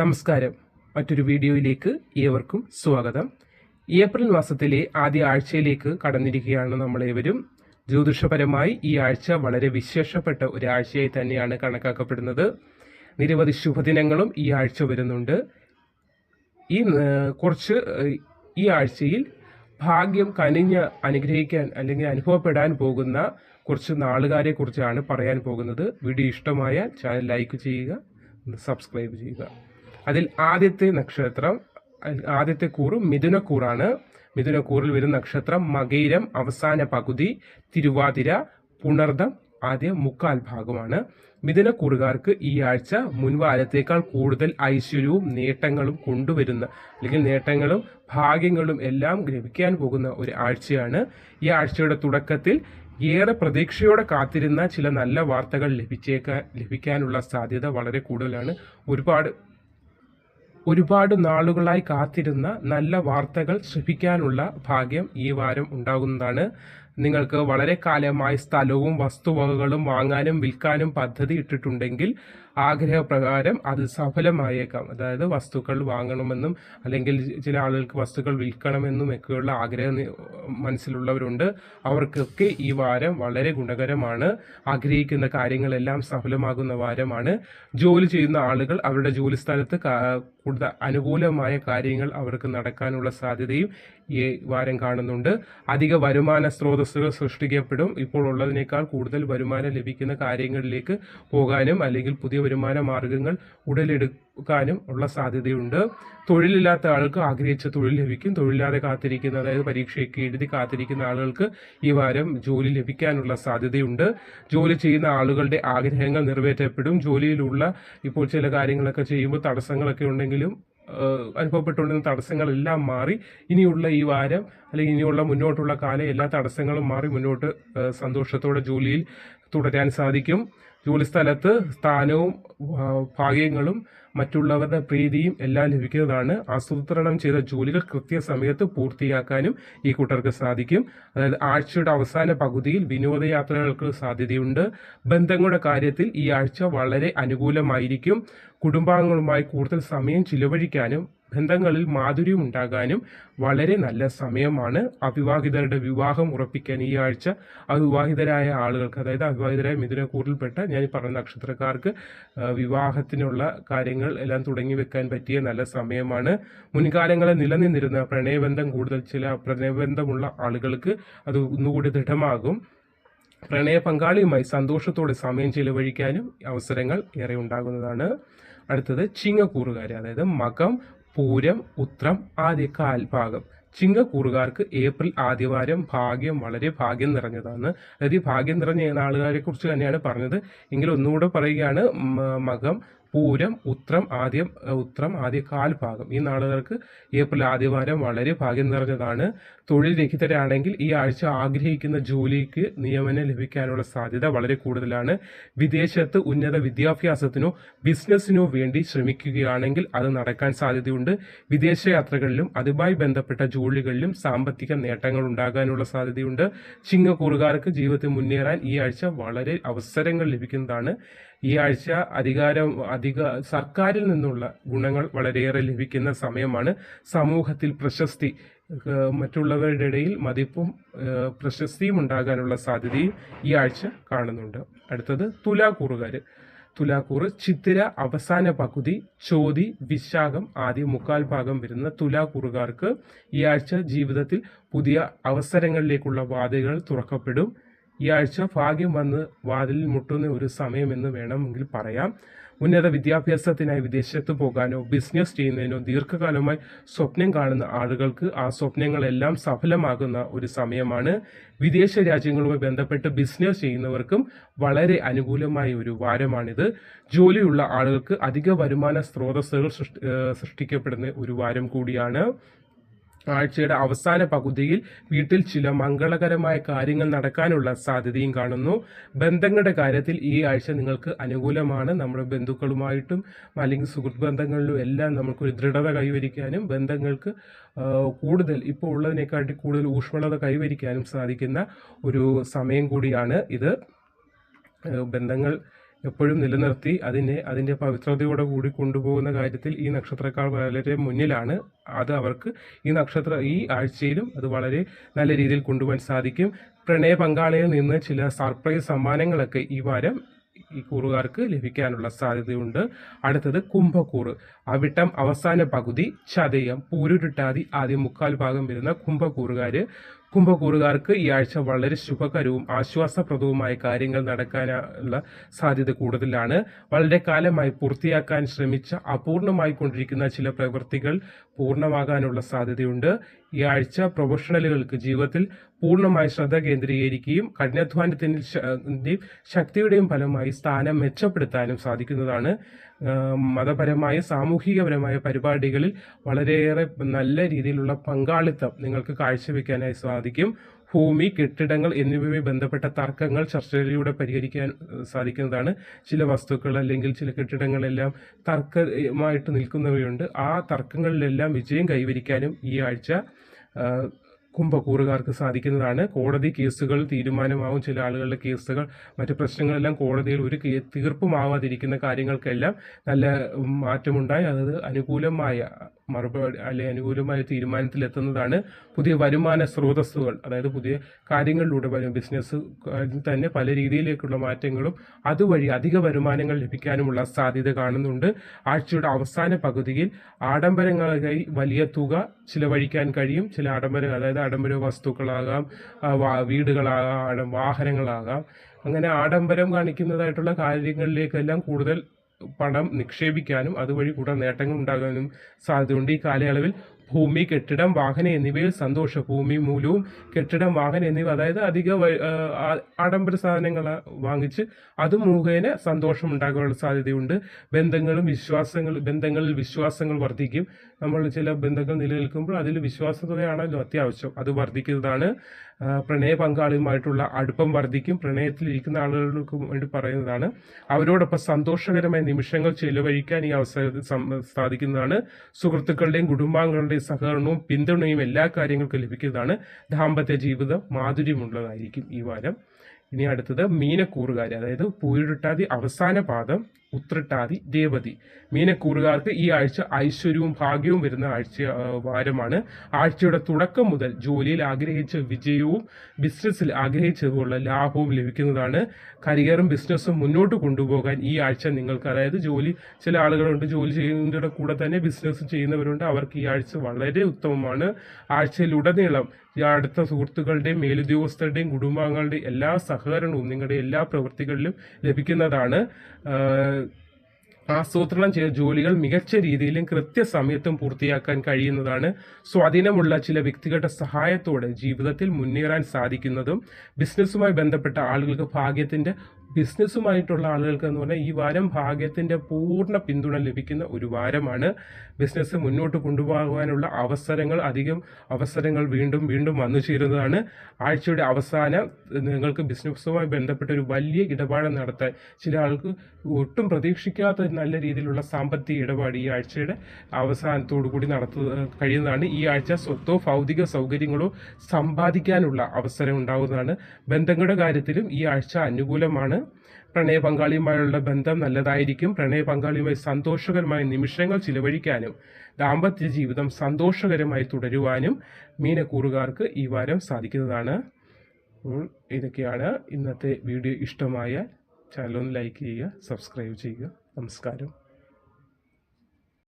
നമസ്കാരം. മറ്റൊരു വീഡിയോയിലേക്ക് ഏവർക്കും സ്വാഗതം. ഏപ്രിൽ മാസത്തിലെ ആദ്യ ആഴ്ചയിലേക്ക് കടന്നിരിക്കുകയാണ് നമ്മളേവരും. ജ്യോതിഷപരമായി ഈ ആഴ്ച വളരെ വിശേഷപ്പെട്ട ഒരാഴ്ചയായി തന്നെയാണ് കണക്കാക്കപ്പെടുന്നത്. നിരവധി ശുഭദിനങ്ങളും ഈ ആഴ്ച വരുന്നുണ്ട്. ഈ കുറച്ച് ഈ ആഴ്ചയിൽ ഭാഗ്യം കനിഞ്ഞ് അനുഗ്രഹിക്കാൻ അല്ലെങ്കിൽ അനുഭവപ്പെടാൻ പോകുന്ന കുറച്ച് നാളുകാരെ കുറിച്ചാണ് പറയാൻ പോകുന്നത്. വീഡിയോ ഇഷ്ടമായാൽ ചാനൽ ലൈക്ക് ചെയ്യുക സബ്സ്ക്രൈബ് ചെയ്യുക. അതിൽ ആദ്യത്തെ നക്ഷത്രം ആദ്യത്തെ കൂറ് മിഥുനക്കൂറാണ്. മിഥുനക്കൂറിൽ വരുന്ന നക്ഷത്രം മകയിരം അവസാന പകുതി തിരുവാതിര പുണർദം ആദ്യ മുക്കാൽ ഭാഗമാണ്. മിഥുനക്കൂറുകാർക്ക് ഈ ആഴ്ച മുൻവാരത്തേക്കാൾ കൂടുതൽ ഐശ്വര്യവും നേട്ടങ്ങളും കൊണ്ടുവരുന്ന അല്ലെങ്കിൽ നേട്ടങ്ങളും ഭാഗ്യങ്ങളും എല്ലാം ലഭിക്കാൻ പോകുന്ന ഒരു ആഴ്ചയാണ്. ഈ ആഴ്ചയുടെ തുടക്കത്തിൽ ഏറെ പ്രതീക്ഷയോടെ കാത്തിരുന്ന ചില നല്ല വാർത്തകൾ ലഭിച്ചേക്കാൻ ലഭിക്കാനുള്ള സാധ്യത വളരെ കൂടുതലാണ്. ഒരുപാട് ഒരുപാട് നാളുകളായി കാത്തിരുന്ന നല്ല വാർത്തകൾ ശ്രമിക്കാനുള്ള ഭാഗ്യം ഈ വാരം ഉണ്ടാകുന്നതാണ്. നിങ്ങൾക്ക് വളരെ കാലമായി സ്ഥലവും വസ്തുവകകളും വാങ്ങാനും വിൽക്കാനും പദ്ധതി ഇട്ടിട്ടുണ്ടെങ്കിൽ ആഗ്രഹപ്രകാരം അത് സഫലമായേക്കാം. അതായത് വസ്തുക്കൾ വാങ്ങണമെന്നും അല്ലെങ്കിൽ ചില ആളുകൾക്ക് വസ്തുക്കൾ വിൽക്കണമെന്നും ഒക്കെയുള്ള ആഗ്രഹം മനസ്സിലുള്ളവരുണ്ട്. അവർക്കൊക്കെ ഈ വാരം വളരെ ഗുണകരമാണ്. ആഗ്രഹിക്കുന്ന കാര്യങ്ങളെല്ലാം സഫലമാകുന്ന വാരമാണ്. ജോലി ചെയ്യുന്ന ആളുകൾ അവരുടെ ജോലി സ്ഥലത്ത് കൂടുതൽ അനുകൂലമായ കാര്യങ്ങൾ അവർക്ക് നടക്കാനുള്ള സാധ്യതയും ഈ വാരം കാണുന്നുണ്ട്. അധിക വരുമാന സ്രോതസ്സുകൾ സൃഷ്ടിക്കപ്പെടും. ഇപ്പോൾ ഉള്ളതിനേക്കാൾ കൂടുതൽ വരുമാനം ലഭിക്കുന്ന കാര്യങ്ങളിലേക്ക് പോകാനും അല്ലെങ്കിൽ പുതിയ വരുമാന മാർഗങ്ങൾ ഉടലെടുക്കാനും ഉള്ള സാധ്യതയുണ്ട്. തൊഴിലില്ലാത്ത ആൾക്ക് ആഗ്രഹിച്ച തൊഴിൽ ലഭിക്കും. തൊഴിലില്ലാതെ കാത്തിരിക്കുന്ന അതായത് പരീക്ഷയൊക്കെ എഴുതി കാത്തിരിക്കുന്ന ആളുകൾക്ക് ഈ വാരം ജോലി ലഭിക്കാനുള്ള സാധ്യതയുണ്ട്. ജോലി ചെയ്യുന്ന ആളുകളുടെ ആഗ്രഹങ്ങൾ നിറവേറ്റപ്പെടും. ജോലിയിലുള്ള ഇപ്പോൾ ചില കാര്യങ്ങളൊക്കെ ചെയ്യുമ്പോൾ തടസ്സങ്ങളൊക്കെ ഉണ്ടെങ്കിലും അനുഭവപ്പെട്ടുകൊണ്ടിരുന്ന തടസ്സങ്ങളെല്ലാം മാറി ഇനിയുള്ള ഈ വാരം അല്ലെങ്കിൽ ഇനിയുള്ള മുന്നോട്ടുള്ള കാലം എല്ലാ തടസ്സങ്ങളും മാറി മുന്നോട്ട് സന്തോഷത്തോടെ ജോലിയിൽ തുടരാൻ സാധിക്കും. ജോലി സ്ഥലത്ത് സ്ഥാനവും ഭാഗ്യങ്ങളും മറ്റുള്ളവരുടെ പ്രീതിയും എല്ലാം ലഭിക്കുന്നതാണ്. ആസൂത്രണം ചെയ്ത ജോലികൾ കൃത്യസമയത്ത് പൂർത്തിയാക്കാനും ഈ കൂട്ടർക്ക് സാധിക്കും. അതായത് ആഴ്ചയുടെ അവസാന പകുതിയിൽ വിനോദയാത്രകൾക്ക് സാധ്യതയുണ്ട്. ബന്ധങ്ങളുടെ കാര്യത്തിൽ ഈ ആഴ്ച വളരെ അനുകൂലമായിരിക്കും. കുടുംബാംഗങ്ങളുമായി കൂടുതൽ സമയം ചിലവഴിക്കാനും ബന്ധങ്ങളിൽ മാധുര്യം ഉണ്ടാകാനും വളരെ നല്ല സമയമാണ്. അവിവാഹിതരുടെ വിവാഹം ഉറപ്പിക്കാൻ ഈ ആഴ്ച അവിവാഹിതരായ ആളുകൾക്ക് അതായത് അവിവാഹിതരായ മിഥുനക്കൂറിൽപ്പെട്ട ഞാൻ പറഞ്ഞ നക്ഷത്രക്കാർക്ക് വിവാഹത്തിനുള്ള കാര്യങ്ങൾ എല്ലാം തുടങ്ങി വെക്കാൻ പറ്റിയ നല്ല സമയമാണ്. മുൻകാലങ്ങളെ നിലനിന്നിരുന്ന പ്രണയബന്ധം കൂടുതൽ ചില പ്രണയബന്ധമുള്ള ആളുകൾക്ക് അത് ഒന്നുകൂടി ദൃഢമാകും. പ്രണയ പങ്കാളിയുമായി സന്തോഷത്തോടെ സമയം ചിലവഴിക്കാനും അവസരങ്ങൾ ഏറെ ഉണ്ടാകുന്നതാണ്. അടുത്തത് ചിങ്ങക്കൂറുകാർ അതായത് മകം പൂരം ഉത്രം ആദ്യ കാൽഭാഗം. ചിങ്ങക്കൂറുകാർക്ക് ഏപ്രിൽ ആദ്യവാരം ഭാഗ്യം വളരെ ഭാഗ്യം നിറഞ്ഞതാണ്. അതായത് ഈ ഭാഗ്യം നിറഞ്ഞ ആളുകളെ കുറിച്ച് തന്നെയാണ് പറഞ്ഞത്. എങ്കിൽ ഒന്നുകൂടെ പറയുകയാണ് മകം പൂരം ഉത്രം ആദ്യം ഉത്രം ആദ്യ കാൽഭാഗം ഈ നാളുകൾക്ക് ഏപ്രിൽ ആദ്യവാരം വളരെ ഭാഗ്യം നിറഞ്ഞതാണ്. തൊഴിൽ രഹിതരാണെങ്കിൽ ഈ ആഴ്ച ആഗ്രഹിക്കുന്ന ജോലിക്ക് നിയമനം ലഭിക്കാനുള്ള സാധ്യത വളരെ കൂടുതലാണ്. വിദേശത്ത് ഉന്നത വിദ്യാഭ്യാസത്തിനോ ബിസിനസ്സിനോ വേണ്ടി ശ്രമിക്കുകയാണെങ്കിൽ അത് നടക്കാൻ സാധ്യതയുണ്ട്. വിദേശ യാത്രകളിലും അതുമായി ബന്ധപ്പെട്ട ജോലികളിലും സാമ്പത്തിക നേട്ടങ്ങൾ ഉണ്ടാകാനുള്ള സാധ്യതയുണ്ട്. ചിങ്ങക്കൂറുകാർക്ക് ജീവിതത്തിൽ മുന്നേറാൻ ഈ ആഴ്ച വളരെ അവസരങ്ങൾ ലഭിക്കുന്നതാണ്. ഈ ആഴ്ച അധികാരം അധിക സർക്കാരിൽ നിന്നുള്ള ഗുണങ്ങൾ വളരെയേറെ ലഭിക്കുന്ന സമയമാണ്. സമൂഹത്തിൽ പ്രശസ്തി മറ്റുള്ളവരുടെ ഇടയിൽ മതിപ്പും പ്രശസ്തിയും ഉണ്ടാകാനുള്ള സാധ്യതയും ഈ ആഴ്ച കാണുന്നുണ്ട്. അടുത്തത് തുലാക്കൂറുകാർ തുലാക്കൂറ് ചിത്തിര അവസാന പകുതി ചോതി വിശാഖം ആദ്യ മുക്കാൽ ഭാഗം വരുന്ന തുലാക്കൂറുകാർക്ക് ഈ ആഴ്ച ജീവിതത്തിൽ പുതിയ അവസരങ്ങളിലേക്കുള്ള വാതിലുകൾ തുറക്കപ്പെടും. ഈ ആഴ്ച ഭാഗ്യം വന്ന് വാതിലിൽ മുട്ടുന്ന ഒരു സമയമെന്ന് വേണമെങ്കിൽ പറയാം. ഉന്നത വിദ്യാഭ്യാസത്തിനായി വിദേശത്ത് പോകാനോ ബിസിനസ് ചെയ്യുന്നതിനോ ദീർഘകാലമായി സ്വപ്നം കാണുന്ന ആളുകൾക്ക് ആ സ്വപ്നങ്ങളെല്ലാം സഫലമാകുന്ന ഒരു സമയമാണ്. വിദേശ രാജ്യങ്ങളുമായി ബന്ധപ്പെട്ട് ബിസിനസ് ചെയ്യുന്നവർക്കും വളരെ അനുകൂലമായ ഒരു വാരമാണിത്. ജോലിയുള്ള ആളുകൾക്ക് അധിക വരുമാന സ്രോതസ്സുകൾ സൃഷ്ടി സൃഷ്ടിക്കപ്പെടുന്ന ഒരു വാരം കൂടിയാണ്. ആഴ്ചയുടെ അവസാന പകുതിയിൽ വീട്ടിൽ ചില മംഗളകരമായ കാര്യങ്ങൾ നടക്കാനുള്ള സാധ്യതയും കാണുന്നു. ബന്ധങ്ങളുടെ കാര്യത്തിൽ ഈ ആഴ്ച നിങ്ങൾക്ക് അനുകൂലമാണ്. നമ്മുടെ ബന്ധുക്കളുമായിട്ടും അല്ലെങ്കിൽ സുഹൃത്ത് ബന്ധങ്ങളിലും എല്ലാം നമുക്കൊരു ദൃഢത കൈവരിക്കാനും ബന്ധങ്ങൾക്ക് കൂടുതൽ ഇപ്പോൾ ഉള്ളതിനെക്കാട്ടി കൂടുതൽ ഊഷ്മളത കൈവരിക്കാനും സാധിക്കുന്ന ഒരു സമയം കൂടിയാണ് ഇത്. ബന്ധങ്ങൾ എപ്പോഴും നിലനിർത്തി അതിനെ അതിന്റെ പവിത്രതയോടെ കൂടി കൊണ്ടുപോകുന്ന കാര്യത്തിൽ ഈ നക്ഷത്രക്കാർ വളരെ മുന്നിലാണ്. അത് അവർക്ക് ഈ നക്ഷത്ര ഈ ആഴ്ചയിലും അത് വളരെ നല്ല രീതിയിൽ കൊണ്ടുപോകാൻ സാധിക്കും. പ്രണയ പങ്കാളിയിൽ നിന്ന് ചില സർപ്രൈസ് സമ്മാനങ്ങളൊക്കെ ഈ വാരം ഈ കൂറുകാർക്ക് ലഭിക്കാനുള്ള സാധ്യതയുണ്ട്. അടുത്തത് കുംഭക്കൂറ്. അവിട്ടം അവസാന പകുതി ചതയം പൂരുരുട്ടാതി ആദ്യം മുക്കാൽ ഭാഗം വരുന്ന കുംഭക്കൂറുകാര് കുംഭക്കൂറുകാർക്ക് ഈ ആഴ്ച വളരെ ശുഭകരവും ആശ്വാസപ്രദവുമായ കാര്യങ്ങൾ നടക്കാനുള്ള സാധ്യത കൂടുതലാണ്. വളരെ കാലമായി പൂർത്തിയാക്കാൻ ശ്രമിച്ച അപൂർണമായി കൊണ്ടിരിക്കുന്ന ചില പ്രവൃത്തികൾ പൂർണമാകാനുള്ള സാധ്യതയുണ്ട്. ഈ ആഴ്ച പ്രൊഫഷണലുകൾക്ക് ജീവിതത്തിൽ പൂർണമായി ശ്രദ്ധ കേന്ദ്രീകരിക്കുകയും കഠിനാധ്വാനത്തിന്റെയും ശക്തിയുടെയും ഫലമായി സ്ഥാനം മെച്ചപ്പെടുത്താനും സാധിക്കുന്നതാണ്. മതപരമായ സാമൂഹികപരമായ പരിപാടികളിൽ വളരെയേറെ നല്ല രീതിയിലുള്ള പങ്കാളിത്തം നിങ്ങൾക്ക് കാഴ്ചവെക്കാനായി സാധിക്കും. ഭൂമി കെട്ടിടങ്ങൾ എന്നിവയുമായി ബന്ധപ്പെട്ട തർക്കങ്ങൾ ചർച്ചയിലൂടെ പരിഹരിക്കാൻ സാധിക്കുന്നതാണ്. ചില വസ്തുക്കൾ അല്ലെങ്കിൽ ചില കെട്ടിടങ്ങളെല്ലാം തർക്കമായിട്ട് നിൽക്കുന്നവയുണ്ട്. ആ തർക്കങ്ങളിലെല്ലാം വിജയം കൈവരിക്കാനും ഈ ആഴ്ച കുംഭക്കൂറുകാർക്ക് സാധിക്കുന്നതാണ്. കോടതി കേസുകൾ തീരുമാനമാവും. ചില ആളുകളുടെ കേസുകൾ മറ്റു പ്രശ്നങ്ങളെല്ലാം കോടതിയിൽ ഒരു തീർപ്പുമാവാതിരിക്കുന്ന കാര്യങ്ങൾക്കെല്ലാം നല്ല മാറ്റമുണ്ടായി. അത് അനുകൂലമായ മറുപടി അല്ലെ അനുകൂലമായ തീരുമാനത്തിലെത്തുന്നതാണ് പുതിയ വരുമാന സ്രോതസ്സുകൾ. അതായത് പുതിയ കാര്യങ്ങളിലൂടെ വരും ബിസിനസ് തന്നെ പല രീതിയിലേക്കുള്ള മാറ്റങ്ങളും അതുവഴി അധിക വരുമാനങ്ങൾ ലഭിക്കാനുമുള്ള സാധ്യത കാണുന്നുണ്ട്. ആഴ്ചയുടെ അവസാന പകുതിയിൽ ആഡംബരങ്ങൾക്കായി വലിയ തുക ചിലവഴിക്കാൻ കഴിയും. ചില ആഡംബര അതായത് ആഡംബര വസ്തുക്കളാകാം വീടുകളാകാം വാഹനങ്ങളാകാം. അങ്ങനെ ആഡംബരം കാണിക്കുന്നതായിട്ടുള്ള കാര്യങ്ങളിലേക്കെല്ലാം കൂടുതൽ പണം നിക്ഷേപിക്കാനും അതുവഴി കൂടുതൽ നേട്ടങ്ങൾ ഉണ്ടാകാനും സാധ്യതയുണ്ട്. ഈ കാലയളവിൽ ഭൂമി കെട്ടിടം വാഹനം എന്നിവയിൽ സന്തോഷം. ഭൂമി മൂലവും കെട്ടിടം വാഹനം എന്നിവ അതായത് അധിക ആഡംബര സാധനങ്ങൾ വാങ്ങിച്ച് അത് മുഖേന സന്തോഷം ഉണ്ടാകാനുള്ള സാധ്യതയുണ്ട്. ബന്ധങ്ങളും വിശ്വാസങ്ങൾ ബന്ധങ്ങളിൽ വിശ്വാസങ്ങൾ വർദ്ധിക്കും. നമ്മൾ ചില ബന്ധങ്ങൾ നിലനിൽക്കുമ്പോൾ അതിൽ വിശ്വാസതയാണല്ലോ അത്യാവശ്യം. അത് വർദ്ധിക്കുന്നതാണ്. പ്രണയ പങ്കാളിയുമായിട്ടുള്ള അടുപ്പം വർദ്ധിക്കും. പ്രണയത്തിലിരിക്കുന്ന ആളുകൾക്ക് വേണ്ടി പറയുന്നതാണ്. അവരോടൊപ്പം സന്തോഷകരമായ നിമിഷങ്ങൾ ചെലവഴിക്കാൻ ഈ അവസരത്തിൽ സാധിക്കുന്നതാണ്. സുഹൃത്തുക്കളുടെയും കുടുംബാംഗങ്ങളുടെയും സഹകരണവും പിന്തുണയും എല്ലാ കാര്യങ്ങൾക്കും ലഭിക്കുന്നതാണ് ദാമ്പത്യ ജീവിതം മാധുര്യമുള്ളതായിരിക്കും ഈ വാരം. ഇനി അടുത്തത് മീനക്കൂറുകാർ അതായത് പൂരിട്ടാതി അവസാന പാദം. ഉത്രട്ടാതി ദേവതി. മീനക്കൂറുകാർക്ക് ഈ ആഴ്ച ഐശ്വര്യവും ഭാഗ്യവും വരുന്ന ആഴ്ച വാരമാണ്. ആഴ്ചയുടെ തുടക്കം മുതൽ ജോലിയിൽ ആഗ്രഹിച്ച വിജയവും ബിസിനസ്സിൽ ആഗ്രഹിച്ചതുപോലുള്ള ലാഭവും ലഭിക്കുന്നതാണ്. കരിയറും ബിസിനസ്സും മുന്നോട്ട് കൊണ്ടുപോകാൻ ഈ ആഴ്ച നിങ്ങൾക്ക് അതായത് ജോലി ചില ആളുകളുണ്ട് ജോലി ചെയ്യുന്നവരുടെ കൂടെ തന്നെ ബിസിനസ് ചെയ്യുന്നവരുണ്ട്. അവർക്ക് ഈ ആഴ്ച വളരെ ഉത്തമമാണ്. ആഴ്ചയിലുടനീളം അടുത്ത സുഹൃത്തുക്കളുടെയും മേലുദ്യോഗസ്ഥരുടെയും കുടുംബാംഗങ്ങളുടെയും എല്ലാ സഹകരണവും നിങ്ങളുടെ എല്ലാ പ്രവൃത്തികളിലും ലഭിക്കുന്നതാണ്. ആസൂത്രണം ചെയ്ത ജോലികൾ മികച്ച രീതിയിലും കൃത്യസമയത്തും പൂർത്തിയാക്കാൻ കഴിയുന്നതാണ്. സ്വാധീനമുള്ള ചില വ്യക്തികളുടെ സഹായത്തോടെ ജീവിതത്തിൽ മുന്നേറാൻ സാധിക്കുന്നതും ബിസിനസ്സുമായി ബന്ധപ്പെട്ട ആളുകൾക്ക് ഭാഗ്യത്തിന്റെ ബിസിനസ്സുമായിട്ടുള്ള ആളുകൾക്ക് എന്ന് പറഞ്ഞാൽ ഈ വാരം ഭാഗ്യത്തിന്റെ പൂർണ പിന്തുണ ലഭിക്കുന്ന ഒരു വാരമാണ്. ബിസിനസ് മുന്നോട്ട് കൊണ്ടുപോകാനുള്ള അവസരങ്ങൾ അധികം അവസരങ്ങൾ വീണ്ടും വീണ്ടും വന്നു ചേരുന്നതാണ്. ആഴ്ചയുടെ അവസാനം നിങ്ങൾക്ക് ബിസിനസ്സുമായി ബന്ധപ്പെട്ട ഒരു വലിയ ഇടപാട് നടത്താൻ ചില ആൾക്ക് ഒട്ടും പ്രതീക്ഷിക്കാത്ത നല്ല രീതിയിലുള്ള സാമ്പത്തിക ഇടപാട് ഈ ആഴ്ചയുടെ അവസാനത്തോടു കൂടി നടത്തു കഴിയുന്നതാണ്. ഈ ആഴ്ച സ്വത്തോ ഭൗതിക സൗകര്യങ്ങളോ സമ്പാദിക്കാനുള്ള അവസരം ഉണ്ടാകുന്നതാണ് ബന്ധങ്ങളുടെ കാര്യത്തിലും ഈ ആഴ്ച അനുകൂലമാണ്. പ്രണയ പങ്കാളിയുമായുള്ള ബന്ധം നല്ലതായിരിക്കും. പ്രണയ പങ്കാളിയുമായി സന്തോഷകരമായ നിമിഷങ്ങൾ ചിലവഴിക്കാനും ദാമ്പത്യ ജീവിതം സന്തോഷകരമായി തുടരുവാനും മീനക്കൂറുകാർക്ക് ഈ വാരം സാധിക്കുന്നതാണ്. ഇതൊക്കെയാണ് ഇന്നത്തെ വീഡിയോ ഇഷ്ടമായ. ചാനൽ ഒന്ന് ലൈക്ക് ചെയ്യുക സബ്സ്ക്രൈബ് ചെയ്യുക. നമസ്കാരം.